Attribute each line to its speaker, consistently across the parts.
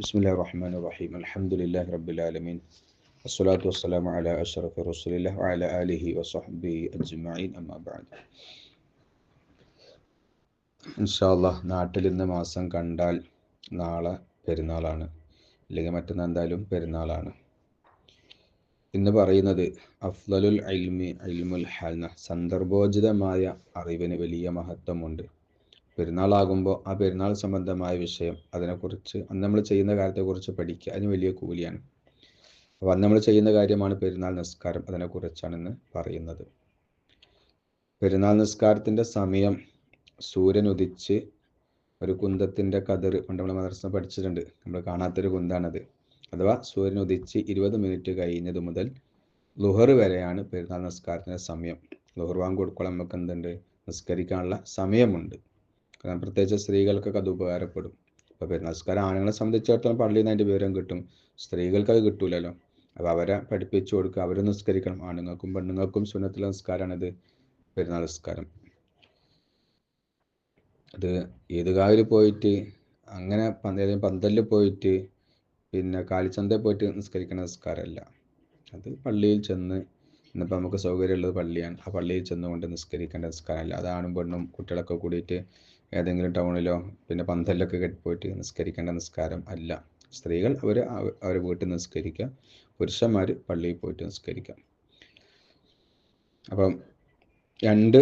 Speaker 1: ബിസ്മില്ലാ റഹ്മാൻ റഹീം അലഹമുല്ലാ റബുലാലമീൻ അസ്സലാത്തു വസ്സലാം അല അഷറഫ് റസുലില്ല അല അലിഹി വസഹബി അജ്മീൻ അമ്മാബാദ് ഇൻഷാല്ലാ നാട്ടിൽ ഇന്ന് മാസം കണ്ടാൽ നാളെ പെരുന്നാളാണ്. അല്ലെങ്കിൽ മറ്റന്നാൾ എന്തായാലും പെരുന്നാളാണ്. ഇന്ന് പറയുന്നത് അഫ്ലലുൽ അൽമി അൽമുൽ ഹൽന സന്ദർഭോചിതമായ അറിവിന് വലിയ മഹത്വമുണ്ട്. പെരുന്നാളാകുമ്പോൾ ആ പെരുന്നാൾ സംബന്ധമായ വിഷയം അതിനെക്കുറിച്ച് അന്ന് നമ്മൾ ചെയ്യുന്ന കാര്യത്തെക്കുറിച്ച് പഠിക്കുക അതിന് വലിയ കൂലിയാണ്. അപ്പോൾ അന്ന് നമ്മൾ ചെയ്യുന്ന കാര്യമാണ് പെരുന്നാൾ നിസ്കാരം അതിനെക്കുറിച്ചാണ് ഇന്ന് പറയുന്നത്. പെരുന്നാൾ നിസ്കാരത്തിന്റെ സമയം സൂര്യൻ ഉദിച്ച് ഒരു കുന്തത്തിന്റെ കതിർ പണ്ട് നമ്മൾ മദർസ പഠിച്ചിട്ടുണ്ട്. നമ്മൾ കാണാത്തൊരു കുന്താണത്. അഥവാ സൂര്യൻ ഉദിച്ച് ഇരുപത് മിനിറ്റ് കഴിഞ്ഞത് മുതൽ ലുഹർ വരെയാണ് പെരുന്നാൾ നിസ്കാരത്തിന്റെ സമയം. ലുഹർ വാങ്ങി കൊടുക്കുമ്പോൾ നമുക്ക് എന്തുണ്ട്? നിസ്കരിക്കാനുള്ള സമയമുണ്ട്. കാരണം പ്രത്യേകിച്ച് സ്ത്രീകൾക്കൊക്കെ അത് ഉപകാരപ്പെടും. ഇപ്പോൾ പെരുന്നാൾ നിസ്കാരം ആണുങ്ങളെ സംബന്ധിച്ചിടത്തോളം പള്ളിയിൽ നിന്ന് അതിന്റെ വിവരം കിട്ടും. സ്ത്രീകൾക്ക് അത് കിട്ടൂലല്ലോ. അപ്പോൾ അവരെ പഠിപ്പിച്ചു കൊടുക്കുക അവരെ നിസ്കരിക്കണം. ആണുങ്ങൾക്കും പെണ്ണുങ്ങൾക്കും സുന്നത്തിലെ നിസ്കാരമാണിത് പെരുന്നാൾ നിസ്കാരം. അത് ഈദ്ഗാഹിൽ പോയിട്ട് അങ്ങനെ പന്തലിൽ പന്തലിൽ പോയിട്ട് പിന്നെ കാലിച്ചന്തയിൽ പോയിട്ട് നിസ്കരിക്കുന്ന നിസ്കാരമല്ല. അത് പള്ളിയിൽ ചെന്ന് ഇന്നിപ്പോൾ നമുക്ക് സൗകര്യമുള്ളത് പള്ളിയാണ്. ആ പള്ളിയിൽ ചെന്നുകൊണ്ട് നിസ്കരിക്കേണ്ട നിസ്കാരമല്ല. അതാണും പെണ്ണും കുട്ടികളൊക്കെ കൂടിയിട്ട് ഏതെങ്കിലും ടൗണിലോ പിന്നെ പന്തലിലൊക്കെ പോയിട്ട് നിസ്കരിക്കേണ്ട നിസ്കാരം അല്ല. സ്ത്രീകൾ അവർ അവർ വീട്ടിൽ നിസ്കരിക്കുക. പുരുഷന്മാർ പള്ളിയിൽ പോയിട്ട് നിസ്കരിക്കുക. അപ്പം രണ്ട്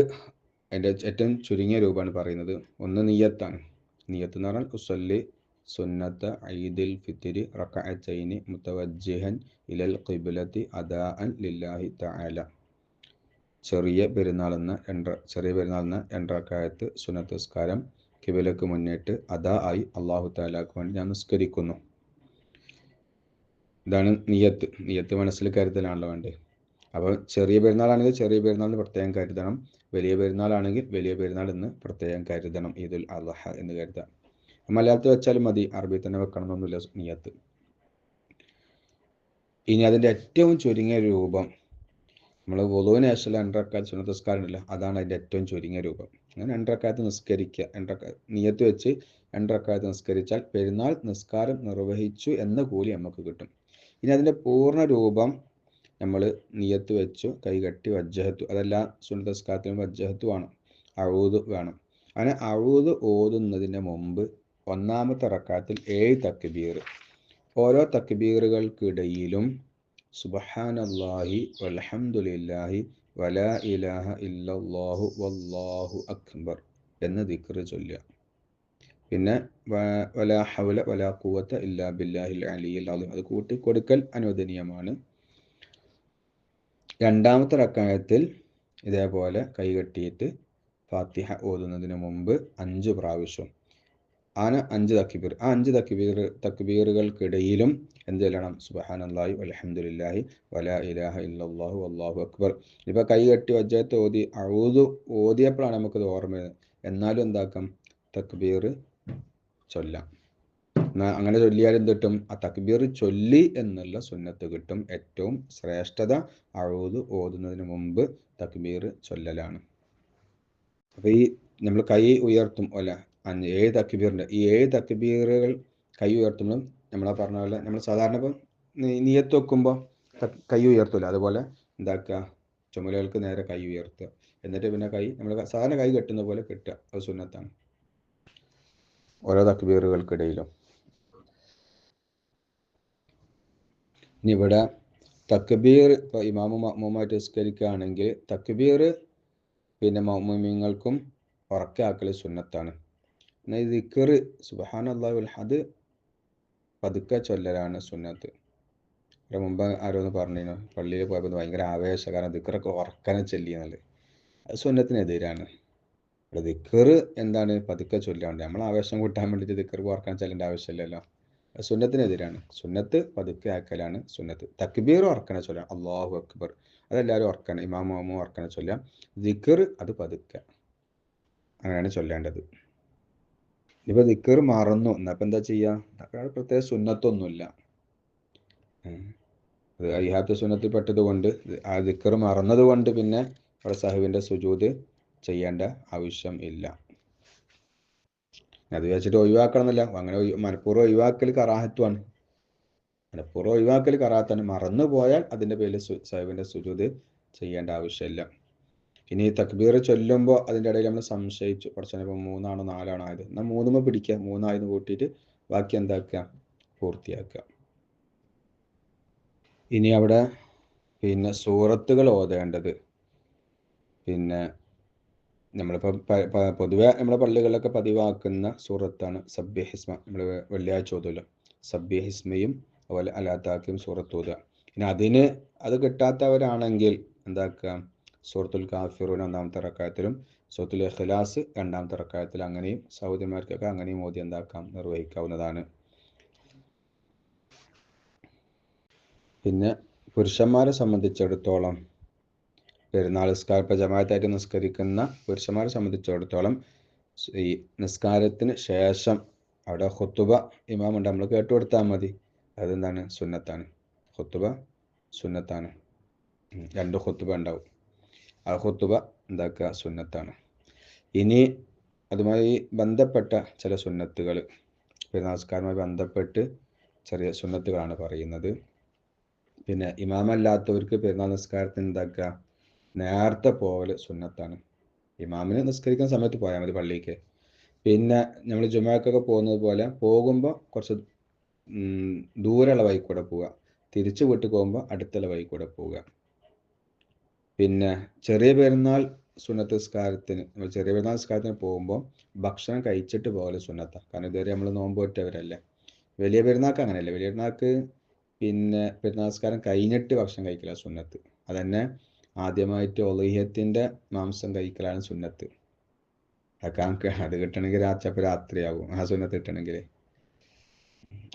Speaker 1: അതിന്റെ ഏറ്റവും ചുരുങ്ങിയ രൂപമാണ് പറയുന്നത്. ഒന്ന് നീയത്താണ്. നീയത്ത് എന്ന് പറഞ്ഞാൽ ഉസല്ലി സുന്നത്ത് ഐദിൽ ഫിത്തിരി റക്കഅത്തൈനി മുത്തവജ്ജിഹൻ ഇലൽ ഖിബ്ലത്തി അദാഅൻ ലില്ലാഹി തആല. ചെറിയ പെരുന്നാളെന്ന് രണ്ട ചെറിയ പെരുന്നാളെന്ന് രണ്ടറക്കായത്ത് സുന്നത്ത് നിസ്കാരം കിബിലക്ക് മുന്നിട്ട് അദാ ആയി അള്ളാഹു താലാക്ക് വേണ്ടി ഞാൻ നിസ്കരിക്കുന്നു. ഇതാണ് നിയത്ത്. നിയത്ത് മനസ്സിൽ കരുതലാണല്ലോ വേണ്ടത് അപ്പോൾ ചെറിയ പെരുന്നാളാണെങ്കിൽ ചെറിയ പെരുന്നാളിന് പ്രത്യേകം കരുതണം. വലിയ പെരുന്നാളാണെങ്കിൽ വലിയ പെരുന്നാൾ എന്ന് പ്രത്യേകം കരുതണം. ഈദുൽ അള്ളഹ എന്ന് കരുതാം. മലയാളത്തിൽ വെച്ചാലും മതി. അറബി തന്നെ വെക്കണം എന്നൊന്നുമില്ല നിയത്ത്. ഇനി അതിന്റെ ഏറ്റവും ചുരുങ്ങിയ രൂപം നമ്മൾ വധുവിന് ശേഷം രണ്ടരക്കാലത്ത് സുന്നത്തസ്കാരം ഉണ്ടല്ലോ അതാണ് അതിന്റെ ഏറ്റവും ചുരുങ്ങിയ രൂപം. അങ്ങനെ രണ്ടരക്കാലത്ത് നിസ്കരിക്കുക രണ്ടര നിയത്ത് വെച്ച് രണ്ടരക്കാലത്ത് നിസ്കരിച്ചാൽ പെരുന്നാൾ നിസ്കാരം നിർവഹിച്ചു എന്ന കൂലി നമുക്ക് കിട്ടും. ഇനി അതിന്റെ പൂർണ രൂപം നമ്മൾ നിയത്ത് വെച്ചു കൈകട്ടി വജ്ജഹത്തു അതെല്ലാം സുന്നതസ്കാരത്തിലും വജ്ജഹത്തു വേണം അഴുത് വേണം. അങ്ങനെ അഴുത് ഓതുന്നതിന് മുമ്പ് ഒന്നാമത്തെ റക്കാത്തിൽ ഏഴ് തക്ബീർ. ഓരോ തക്ബീറുകൾക്കിടയിലും സുബഹാനല്ലാഹി വൽഹംദുലില്ലാഹി വലാ ഇലാഹ ഇല്ലല്ലാഹു വല്ലാഹു അക്ബർ എന്ന് ദിക്ർ ചൊല്ലുക. പിന്നെ വലാ ഹൗല വലാ ഖുവത ഇല്ലാ ബില്ലാഹിൽ അലിയിൽ അലീം അത് കൂട്ടിക്കൊടുക്കൽ അനുവദനീയമാണ്. രണ്ടാമത്തെ റക്കായത്തിൽ ഇതേപോലെ കൈകെട്ടിയിട്ട് ഫാത്തിഹ ഓതുന്നതിന് മുമ്പ് അഞ്ച് പ്രാവശ്യം ആന അഞ്ച് തക്ബീർ ആ അഞ്ച് തക്ബീർ തക്ബീറുകൾക്കിടയിലും എന്ത് ചെല്ലണം? സുബഹാൻ അള്ളാഹി അലഹമുല്ലാഹി വലാ ഇലാഹ ഇല്ലാഹു അള്ളാഹു അക്ബർ. ഇപ്പം കൈ കെട്ടി വജ്ജത്ത് ഓതി അഴുതു ഓതിയപ്പോഴാണ് നമുക്കത് ഓർമ്മ എന്നാലും എന്താക്കാം? തക്ബീർ ചൊല്ലാം. അങ്ങനെ ചൊല്ലിയാൽ കിട്ടും? ആ തക്ബീർ ചൊല്ലി എന്നുള്ള സുന്നത്ത് കിട്ടും. ഏറ്റവും ശ്രേഷ്ഠത അഴുതു ഓതുന്നതിന് മുമ്പ് തക്ബീർ ചൊല്ലലാണ്. അപ്പോൾ ഈ നമ്മൾ കൈ ഉയർത്തും അല്ല അഞ്ച് ഏഴ് തക്ബീറിന്റെ ഈ ഏഴ് തക്ബീറുകൾ കൈ ഉയർത്തുമ്പോഴും നമ്മളെ പറഞ്ഞ പോലെ നമ്മൾ സാധാരണ ഇപ്പം നീയത്ത് വെക്കുമ്പോൾ കൈ ഉയർത്തില്ല അതുപോലെ എന്താക്കുക? ചുമലുകൾക്ക് നേരെ കൈ ഉയർത്തുക. എന്നിട്ട് പിന്നെ കൈ നമ്മൾ സാധാരണ കൈ കെട്ടുന്ന പോലെ കെട്ടുക. അത് സുന്നത്താണ്. ഓരോ തക്ബീറുകൾക്കിടയിലും. ഇനി ഇവിടെ തക്ബീർ ഇപ്പോൾ ഇമാമു മമ്മൂമായിട്ട് നിസ്കരിക്കുകയാണെങ്കിൽ തക്ബീർ പിന്നെ മമ്മൂമിങ്ങൾക്കും ഉറക്കാക്കൽ സുന്നത്താണ്. എന്നാൽ ഈ ദിക്കറ് സുബഹാൻ അത് പതുക്കെ ചൊല്ലലാണ് സുന്നത്ത് ഇവിടെ മുമ്പ് ആരോന്ന് പറഞ്ഞു പള്ളിയിൽ പോയപ്പോൾ ഭയങ്കര ആവേശം കാരണം ദിക്കറൊക്കെ ഉറക്കനെ ചെല്ലിയെന്നുള്ളത് അത് സുന്നത്തിനെതിരാണ് ഇവിടെ ദിക്കറ് എന്താണ് പതുക്കെ ചൊല്ലാണ്ട് നമ്മൾ ആവേശം കൂട്ടാൻ വേണ്ടിയിട്ട് ദിക്കർ ഉറക്കാൻ ചെല്ലേണ്ട ആവശ്യമില്ലല്ലോ സുന്നത്തിനെതിരാണ് സുന്നത്ത് പതുക്കെ ആക്കലാണ് സുന്നത്ത് തക്ബീർ ഉറക്കനെ ചൊല്ലാം അള്ളാഹു അക്ബർ അതെല്ലാവരും ഉറക്കണം ഇമാമോ മോമോ ഉറക്കനെ ചൊല്ലാം ദിക്കർ അത് പതുക്കെ അങ്ങനെയാണ് ചൊല്ലേണ്ടത് ഇപ്പൊ ദിക്കർ മറന്നു. എന്നപ്പോ എന്താ ചെയ്യാ? പ്രത്യേക സുന്നത്തൊന്നുമില്ല. അയ്യാത്ത സുന്നത്തിൽ പെട്ടത് കൊണ്ട് ആ ദിക്കർ മറന്നത് കൊണ്ട് പിന്നെ അവിടെ സാഹിബിന്റെ സുജൂത് ചെയ്യേണ്ട ആവശ്യം ഇല്ല. അത് വെച്ചിട്ട് ഒഴിവാക്കണം എന്നല്ല അങ്ങനെ മനഃപൂർവം ഒഴിവാക്കൽ കറാഹത്വമാണ് മനഃപൂർവം ഒഴിവാക്കൽ കറാഹത്താണ്. മറന്നു പോയാൽ അതിന്റെ പേരിൽ സാഹിബിന്റെ സുജൂത് ചെയ്യേണ്ട ആവശ്യമില്ല. ഇനി തക്ബീർ ചൊല്ലുമ്പോൾ അതിന്റെ ഇടയിൽ നമ്മൾ സംശയിച്ചു. കുറച്ചു ഇപ്പോൾ മൂന്നാണോ നാലാണോ ആയത്. എന്നാൽ മൂന്നുമ്പോൾ പിടിക്കുക. മൂന്നായെന്ന് കൂട്ടിയിട്ട് ബാക്കി എന്താക്കുക? പൂർത്തിയാക്കുക. ഇനി അവിടെ പിന്നെ സൂറത്തുകൾ ഓതേണ്ടത്. പിന്നെ നമ്മളിപ്പോൾ പൊതുവെ നമ്മുടെ പള്ളികളിലൊക്കെ പതിവാക്കുന്ന സൂറത്താണ് സബ്യഹിസ്മ നമ്മൾ വെള്ളിയാഴ്ച ഓതുമല്ലോ സബ്യഹിസ്മയും അതുപോലെ അലാത്താക്കിയും സൂറത്ത് ഓതുക. പിന്നെ അതിന് അത് കിട്ടാത്തവരാണെങ്കിൽ എന്താക്കുക? സൂറത്തുൽ കാഫിറൂൻ ഒന്നാമത്തെ റക്കായത്തിലും സൂറത്തുൽ ഇഖ്ലാസ് രണ്ടാമത്തെ റക്കായത്തിൽ അങ്ങനെയും സഹോദരിമാർക്കൊക്കെ അങ്ങനെയും മോദി എന്താക്കാം നിർവഹിക്കാവുന്നതാണ്. പിന്നെ പുരുഷന്മാരെ സംബന്ധിച്ചിടത്തോളം പെരുന്നാൾ നിസ്കാര ജമാഅത്തായിട്ട് നിസ്കരിക്കുന്ന പുരുഷന്മാരെ സംബന്ധിച്ചിടത്തോളം ഈ നിസ്കാരത്തിന് ശേഷം അവിടെ ഹുത്തുബ ഇമാമുണ്ട്. നമ്മൾ കേട്ടു കൊടുത്താൽ മതി. അതെന്താണ്? സുന്നത്താണ്. ഹുത്തുബ സുന്നത്താണ്. രണ്ട് ഹുത്തുബ ഉണ്ടാവും. ആ ഹുത്തുബ എന്താക്കുക സുന്നത്താണ്. ഇനി അതുമായി ബന്ധപ്പെട്ട ചില സുന്നത്തുകൾ പെരുന്നാൾ നിസ്കാരവുമായി ബന്ധപ്പെട്ട് ചെറിയ സുന്നത്തുകളാണ് പറയുന്നത്. പിന്നെ ഇമാമല്ലാത്തവർക്ക് പെരുന്നാൾ നിസ്കാരത്തിന് എന്താക്കുക? നേരത്തെ പോകൽ സുന്നത്താണ്. ഇമാമിനെ നിസ്കരിക്കുന്ന സമയത്ത് പോയാൽ മതി പള്ളിക്ക്. പിന്നെ നമ്മൾ ജുമാക്കൊക്കെ പോകുന്നത് പോലെ പോകുമ്പോൾ കുറച്ച് ദൂരെയുള്ള വഴി കൂടെ പോവുക. തിരിച്ചു വീട്ടിൽ പോകുമ്പോൾ അടുത്തുള്ള വഴി കൂടെ പോവുക. പിന്നെ ചെറിയ പെരുന്നാൾ സുന്നത്ത് നിസ്കാരത്തിന് നമ്മൾ ചെറിയ പെരുന്നാൾ നിസ്കാരത്തിന് പോകുമ്പോൾ ഭക്ഷണം കഴിച്ചിട്ട് പോകൽ സുന്നത്ത. കാരണം ഇതുവരെ നമ്മൾ നോമ്പ് പറ്റവരല്ലേ വലിയ പെരുന്നാൾക്ക് അങ്ങനെയല്ല. വലിയ പെരുന്നാൾക്ക് പിന്നെ പെരുന്നാസ്കാരം കഴിഞ്ഞിട്ട് ഭക്ഷണം കഴിക്കല സുന്നത്ത്. അതന്നെ ആദ്യമായിട്ട് ഒലഹ്യത്തിന്റെ മാംസം കഴിക്കലാണ് സുന്നത്ത്. അതൊക്കെ അത് കിട്ടണമെങ്കിൽ രാച്ചപ്പോൾ രാത്രിയാകും ആ സുന്നത്ത് കിട്ടണമെങ്കിൽ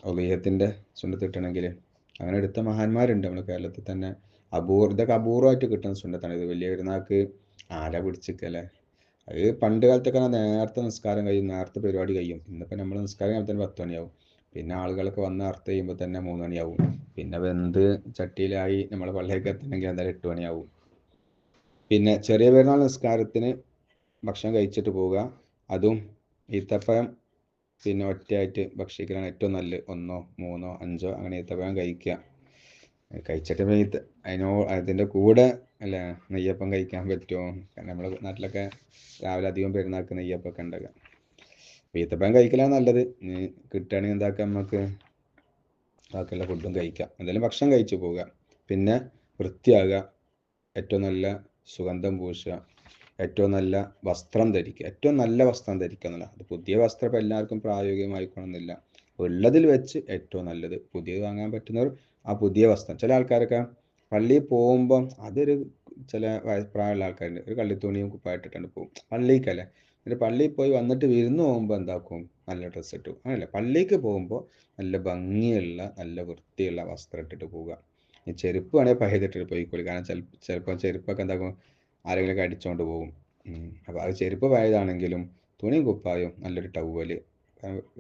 Speaker 1: ഒലഹ്യത്തിന്റെ സുന്നത്ത് കിട്ടണമെങ്കിൽ അങ്ങനെ എടുത്ത മഹാന്മാരുണ്ട് നമ്മുടെ കേരളത്തിൽ തന്നെ. അപൂർ ഇതൊക്കെ അപൂർവമായിട്ട് കിട്ടുന്ന സുന്നത്താണ്. ഇത് വലിയ പെരുന്നാൾക്ക് ആരാ പിടിച്ചിക്കല്ലേ അത് പണ്ട് കാലത്തൊക്കെ നേരത്തെ നിസ്കാരം കഴിയും നേരത്തെ പരിപാടി കഴിയും. ഇന്നിപ്പോൾ നമ്മൾ നിസ്കാരം കഴിയുമ്പോൾ പത്ത് മണിയാവും. പിന്നെ ആളുകളൊക്കെ വന്ന് അർത്ഥം ചെയ്യുമ്പോൾ തന്നെ മൂന്ന് മണിയാവും. പിന്നെ വെന്ത് ചട്ടിയിലായി നമ്മൾ പള്ളിയൊക്കെ എത്തണമെങ്കിൽ എന്തായാലും എട്ട് മണിയാവും. പിന്നെ ചെറിയ പെരുന്നാൾ നിസ്കാരത്തിന് ഭക്ഷണം കഴിച്ചിട്ട് പോവുക. അതും ഈത്തപ്പഴം പിന്നെ ഒറ്റയായിട്ട് ഭക്ഷിക്കലാണ് ഏറ്റവും നല്ലത്. ഒന്നോ മൂന്നോ അഞ്ചോ അങ്ങനെ ഈത്തപ്പഴം കഴിക്കുക. കഴിച്ചിട്ട് ഈത്ത അതിനോ അതിന്റെ കൂടെ അല്ല നെയ്യപ്പം കഴിക്കാൻ പറ്റുമോ കാരണം നമ്മുടെ നാട്ടിലൊക്കെ രാവിലെ അധികം പെരുന്നാൾക്ക് നെയ്യപ്പൊക്കെ ഉണ്ടാക്കാം ഈത്തപ്പഴം കഴിക്കലാണ് നല്ലത്. ഇനി കിട്ടുകയാണെങ്കിൽ എന്താക്കാം നമുക്ക് ബാക്കിയുള്ള ഫുഡും കഴിക്കാം. എന്തായാലും ഭക്ഷണം കഴിച്ചു പോവുക. പിന്നെ വൃത്തിയാകുക. ഏറ്റവും നല്ല സുഗന്ധം പൂശുക. ഏറ്റവും നല്ല വസ്ത്രം ധരിക്കുക. ഏറ്റവും നല്ല വസ്ത്രം ധരിക്കുക എന്നുള്ള അത് പുതിയ വസ്ത്രം ഇപ്പോൾ എല്ലാവർക്കും പ്രായോഗികമായിക്കൊള്ളുന്നില്ല. ഉള്ളതിൽ വെച്ച് ഏറ്റവും നല്ലത്. പുതിയത് വാങ്ങാൻ പറ്റുന്നവർ ആ പുതിയ വസ്ത്രം. ചില ആൾക്കാരൊക്കെ പള്ളിയിൽ പോകുമ്പം അതൊരു ചില പ്രായമുള്ള ആൾക്കാരുണ്ട്. ഒരു കള്ളിത്തുണിയും കുപ്പായിട്ടിട്ടാണ് പോകും. പള്ളിക്കല്ലേ? എന്നിട്ട് പള്ളിയിൽ പോയി വന്നിട്ട് വിരുന്ന് പോകുമ്പോൾ എന്താക്കും? നല്ല ഡ്രസ്സ് ഇട്ടു. അങ്ങനെയല്ല. പള്ളിക്ക് പോകുമ്പോൾ നല്ല ഭംഗിയുള്ള നല്ല വൃത്തിയുള്ള വസ്ത്രം ഇട്ടിട്ട് പോവുക. ഈ ചെരുപ്പ് വേണേൽ പഴയതിട്ടിട്ട് പോയിക്കോളി. കാരണം ചില ചിലപ്പോൾ ചെരുപ്പൊക്കെ എന്താക്കും? ആരെങ്കിലുമൊക്കെ അടിച്ചുകൊണ്ട് പോകും. അപ്പോൾ അത് ചെരുപ്പ് പഴയതാണെങ്കിലും തുണിയും കുപ്പായും നല്ലൊരു ടവൽ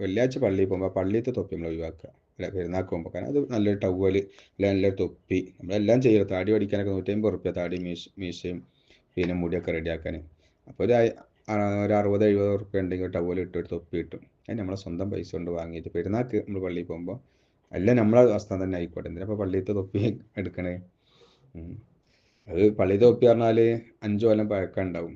Speaker 1: വെള്ളിയാഴ്ച പള്ളിയിൽ പോകുമ്പോൾ പള്ളിയിലത്തെ തൊപ്പി നമ്മൾ ഒഴിവാക്കുക. അല്ല പെരുന്നാൾക്ക് പോകുമ്പോൾ കാരണം അത് നല്ലൊരു ടവൽ അല്ല നല്ലൊരു തൊപ്പി. നമ്മളെല്ലാം ചെയ്യുക താടി പഠിക്കാനൊക്കെ നൂറ്റമ്പത് റുപ്യ താടി മീശ മീശയും പിന്നെ മുടിയൊക്കെ റെഡിയാക്കാൻ അപ്പോൾ ഒരു ഒരു അറുപത് എഴുപത് റുപ്യ ഉണ്ടെങ്കിൽ ടവൽ ഇട്ട് ഒരു തൊപ്പി കിട്ടും. അത് നമ്മളെ സ്വന്തം പൈസ കൊണ്ട് വാങ്ങിയിട്ട് പെരുന്നാൾക്ക് നമ്മൾ പള്ളിയിൽ പോകുമ്പോൾ എല്ലാം നമ്മളെ വസ്ത്രം തന്നെ ആയിക്കോട്ടെ. എന്തിനാ അപ്പോൾ പള്ളിയിലത്തെ തൊപ്പി എടുക്കണേ. അത് പള്ളിയിലത്തെ തൊപ്പി പറഞ്ഞാൽ അഞ്ചു കൊല്ലം പഴക്കം ഉണ്ടാവും.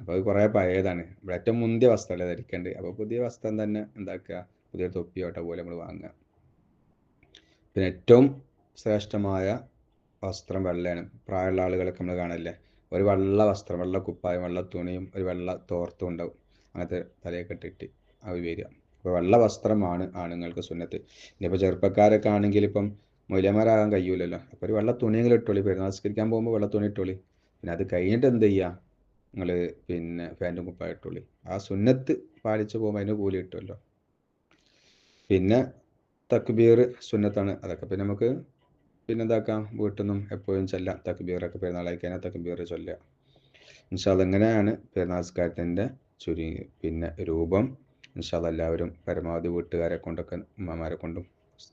Speaker 1: അപ്പോൾ അത് കുറേ പഴയതാണ്. ഇവിടെ ഏറ്റവും മുന്തിയ വസ്ത്രമല്ലേ ധരിക്കേണ്ടത്? അപ്പോൾ പുതിയ വസ്ത്രം തന്നെ എന്താക്കുക? പുതിയ തൊപ്പിയോട്ട പോലെ നമ്മൾ വാങ്ങുക. പിന്നെ ഏറ്റവും ശ്രേഷ്ഠമായ വസ്ത്രം വെള്ളയാണ്. പ്രായമുള്ള ആളുകളൊക്കെ നമ്മൾ കാണല്ലേ? ഒരു വെള്ള വസ്ത്രം വെള്ള കുപ്പായം വെള്ള തുണിയും ഒരു വെള്ള തോർത്തും ഉണ്ടാവും. അങ്ങനത്തെ തലയൊക്കെ ഇട്ടിട്ട് അവർ വരിക. അപ്പോൾ വെള്ള വസ്ത്രമാണ് ആണുങ്ങൾക്ക് സുന്നത്ത്. ഇനിയിപ്പോൾ ചെറുപ്പക്കാരൊക്കെ ആണെങ്കിൽ ഇപ്പം മൂല്യമാരാകാൻ കഴിയൂലല്ലോ. അപ്പോൾ ഒരു വെള്ള തുണിയെങ്കിലും ഇട്ടോളി. പെരുന്നാൾ സ്കരിക്കാൻ പോകുമ്പോൾ വെള്ള തുണി ഇട്ടോളി. പിന്നെ അത് കഴിഞ്ഞിട്ട് എന്ത് ചെയ്യുക നിങ്ങൾ പിന്നെ പാന്റും കുപ്പായം ആ സുന്നത്ത് പാലിച്ച് പോകുമ്പോൾ അതിന് കൂലി കിട്ടുമല്ലോ പിന്നെ തക്ബീർ സുന്നത്താണ്. അതൊക്കെ പിന്നെ നമുക്ക് പിന്നെ എന്താക്കാം? വീട്ടിൽ നിന്നും എപ്പോഴും ചെല്ലാം. തക്ബീറൊക്കെ പെരുന്നാളായി കഴിഞ്ഞാൽ തക്ബീർ ചൊല്ലുക. ഇൻഷാല്ല അതെങ്ങനെയാണ് പെരുന്നാൾ നിസ്കാരത്തിന്റെ ചുരുങ്ങി. പിന്നെ രൂപം. ഇൻഷാല്ല എല്ലാവരും പരമാവധി വീട്ടുകാരെ കൊണ്ടൊക്കെ ഉമ്മമാരെ കൊണ്ടും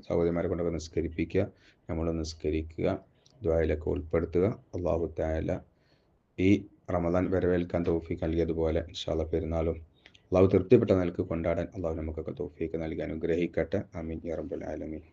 Speaker 1: സഹോദരിമാരെ കൊണ്ടൊക്കെ നിസ്കരിപ്പിക്കുക. നമ്മൾ നിസ്കരിക്കുക. ദ്വായിലൊക്കെ ഉൾപ്പെടുത്തുക. അള്ളാഹു തായാല ഈ റമദാൻ വരവേൽക്കാൻ തൗഫീഖ് നൽകിയതുപോലെ ഇൻഷാല്ല പെരുന്നാളും അള്ളാഹു തൃപ്തിപ്പെട്ട നിലയ്ക്ക് കൊണ്ടാടാൻ അള്ളാഹു നമുക്കൊക്കെ തോഫീക്ക് നൽകി അനുഗ്രഹിക്കട്ടെ. അമീൻ യാ റബ്ബൽ ആലമീൻ.